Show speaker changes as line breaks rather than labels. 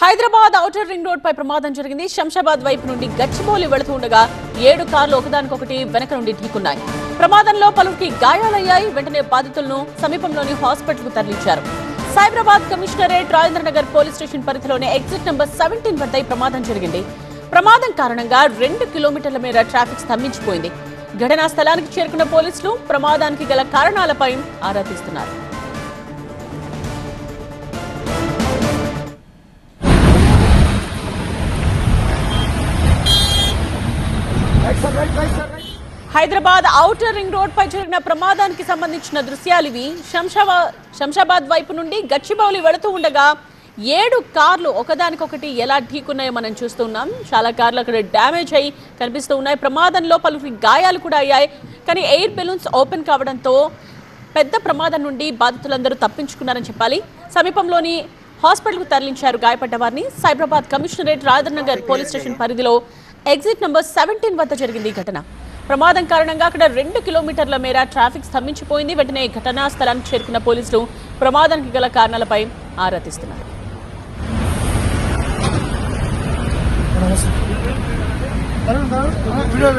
Hyderabad outer ring road పై ప్రమాదం జరిగింది. శంషాబాద్ వైపు నుండి గచ్చిబౌలి వెళుతూ ఉండగా ఏడు కార్లు ఒకదానికొకటి వెనక నుండి ఢీకున్నాయి. ప్రమాదంలో పలువురికి గాయాలయ్యాయి. వెంటనే బాధితులను సమీపంలోని హాస్పిటల్కు తరలించారు. Cyberabad commissionerate Rajendra Nagar police station పరిధిలోని ఎగ్జిట్ నెంబర్ సెవెంటీన్ వద్ద ప్రమాదం జరిగింది. ప్రమాదం కారణంగా రెండు కిలోమీటర్ల మేర ట్రాఫిక్ స్తంభించిపోయింది. ఘటనా స్థలానికి చేరుకున్న పోలీసులు ప్రమాదానికి గల కారణాలపై ఆరా తీస్తున్నారు. హైదరాబాద్ ఔటర్ రింగ్ రోడ్ పై జరిగిన ప్రమాదానికి సంబంధించిన దృశ్యాలు ఇవి. శంషాబాద్ శంషాబాద్ వైపు నుండి గచ్చిబౌలి వెళుతూ ఉండగా ఏడు కార్లు ఒకదానికొకటి ఎలా ఢీకున్నాయో మనం చూస్తున్నాం చాలా కార్లు అక్కడ డ్యామేజ్ అయ్యి కనిపిస్తూ ఉన్నాయి. ప్రమాదంలో పలువురి గాయాలు కూడా అయ్యాయి. కానీ ఎయిర్ బెలూన్స్ ఓపెన్ కావడంతో పెద్ద ప్రమాదం నుండి బాధితులందరూ తప్పించుకున్నారని చెప్పాలి. సమీపంలోని హాస్పిటల్కు తరలించారు గాయపడ్డ వారిని. Cyberabad commissionerate Rajanagar police station పరిధిలో ఎగ్జిట్ నంబర్ సెవెంటీన్ వద్ద జరిగింది ఈ ఘటన. ప్రమాదం కారణంగా అక్కడ రెండు కిలోమీటర్ల మేర ట్రాఫిక్ స్తంభించిపోయింది. వెంటనే ఘటనా స్థలానికి చేరుకున్న పోలీసులు ప్రమాదానికి గల కారణాలపై ఆరా తీస్తున్నారు.
వీడియో